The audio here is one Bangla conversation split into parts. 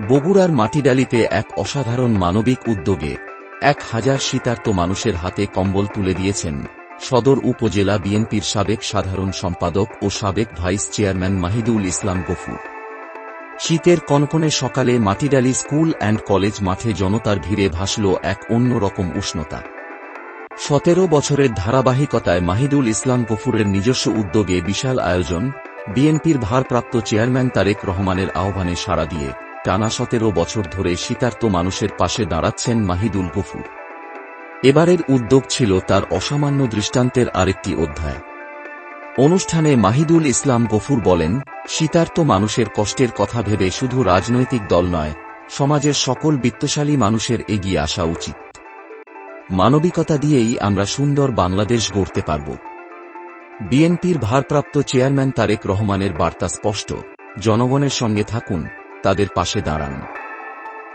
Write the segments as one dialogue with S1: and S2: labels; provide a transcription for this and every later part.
S1: বগুড়ার মাটিডালিতে এক অসাধারণ মানবিক উদ্যোগে এক হাজার শীতার্ত মানুষের হাতে কম্বল তুলে দিয়েছেন সদর উপজেলা বিএনপির সাবেক সাধারণ সম্পাদক ও সাবেক ভাইস চেয়ারম্যান মাহিদুল ইসলাম গফুর। শীতের কনকনে সকালে মাটিডালি স্কুল অ্যান্ড কলেজ মাঠে জনতার ভিড়ে ভাসল এক অন্যরকম উষ্ণতা। সতেরো বছরের ধারাবাহিকতায় মাহিদুল ইসলাম গফুরের নিজস্ব উদ্যোগে বিশাল আয়োজন বিএনপির ভারপ্রাপ্ত চেয়ারম্যান তারেক রহমানের আহ্বানে সাড়া দিয়ে টানা সতেরো বছর ধরে শীতার্ত মানুষের পাশে দাঁড়াচ্ছেন মাহিদুল গফুর। এবারের উদ্যোগ ছিল তার অসামান্য দৃষ্টান্তের আরেকটি অধ্যায়। অনুষ্ঠানে মাহিদুল ইসলাম গফুর বলেন, শীতার্ত মানুষের কষ্টের কথা ভেবে শুধু রাজনৈতিক দল নয়, সমাজের সকল বিত্তশালী মানুষের এগিয়ে আসা উচিত। মানবিকতা দিয়েই আমরা সুন্দর বাংলাদেশ গড়তে পারব। বিএনপির ভারপ্রাপ্ত চেয়ারম্যান তারেক রহমানের বার্তা স্পষ্ট, জনগণের সঙ্গে থাকুন তাদের পাশে দাঁড়ান।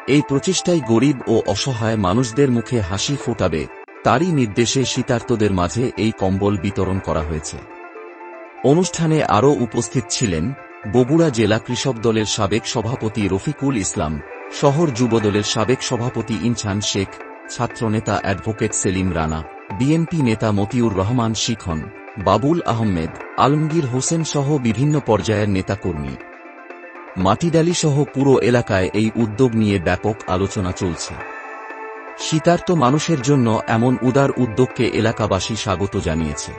S1: এই প্রচেষ্টাই গরিব ও অসহায় মানুষদের মুখে হাসি ফোটাবে, তারই নির্দেশে শীতার্তদের মাঝে এই কম্বল বিতরণ করা হয়েছে। অনুষ্ঠানে আরও উপস্থিত ছিলেন বগুড়া জেলা কৃষক দলের সাবেক সভাপতি রফিকুল ইসলাম, শহর যুবদলের সাবেক সভাপতি ইনছান শেখ, ছাত্রনেতা অ্যাডভোকেট সেলিম রানা, বিএনপি নেতা মতিউর রহমান শিখন, বাবুল আহমেদ, আলমগীর হোসেন সহ বিভিন্ন পর্যায়ের নেতাকর্মী। মাটিডালি সহ পুরো এলাকায় এই উদ্যোগ নিয়ে ব্যাপক আলোচনা চলছে। শীতার্ত মানুষের জন্য এমন উদার উদ্যোগকে এলাকাবাসী স্বাগত জানিয়েছে।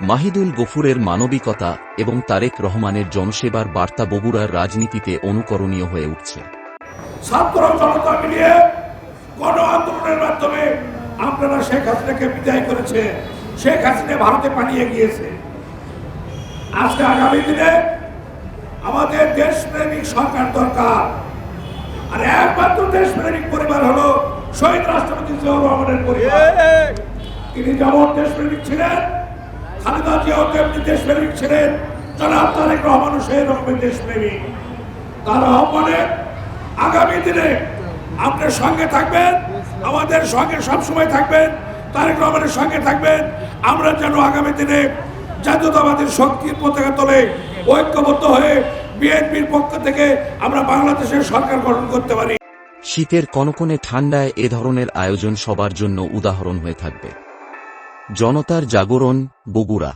S1: মাহিদুল গফুরের মানবিকতা এবং তারেক রহমানের জনসেবার বার্তা বগুড়ার রাজনীতিতে অনুকরণীয় হয়ে উঠছে।
S2: আপনারা শেখ হাসিনাকে বিদায় করেছে। শেখ হাসিনা ভারতে পালিয়ে গিয়েছে। আজকে আগামী দিনে আমাদের দেশপ্রেমিক সরকার দরকার। আর একমাত্র দেশপ্রেমিক পরিবার হলো শহীদ রাষ্ট্রপতি জিয়াউর রহমানের পরিবার। তিনি যেমন দেশপ্রেমিক ছিলেন, খালেদা জিয়াও তেমনি দেশপ্রেমিক ছিলেন, জনাব তারেক রহমানও সেই রকমের দেশপ্রেমিক। তার আহ্বানে আগামী দিনে আপনার সঙ্গে থাকবেন, আমাদের সঙ্গে সবসময় থাকবেন, তারেক রহমানের সঙ্গে থাকবেন। আমরা যেন আগামী দিনে জাতীয়তাবাদের শক্তির পতাকা তলে ঐক্যবদ্ধ হয়ে বিএনপির পক্ষ থেকে আমরা বাংলাদেশের সরকার গঠন করতে পারি।
S1: শীতের কনকনে ঠান্ডায় এ ধরনের আয়োজন সবার জন্য উদাহরণ হয়ে থাকবে। জনতার জাগরণ, বগুড়া।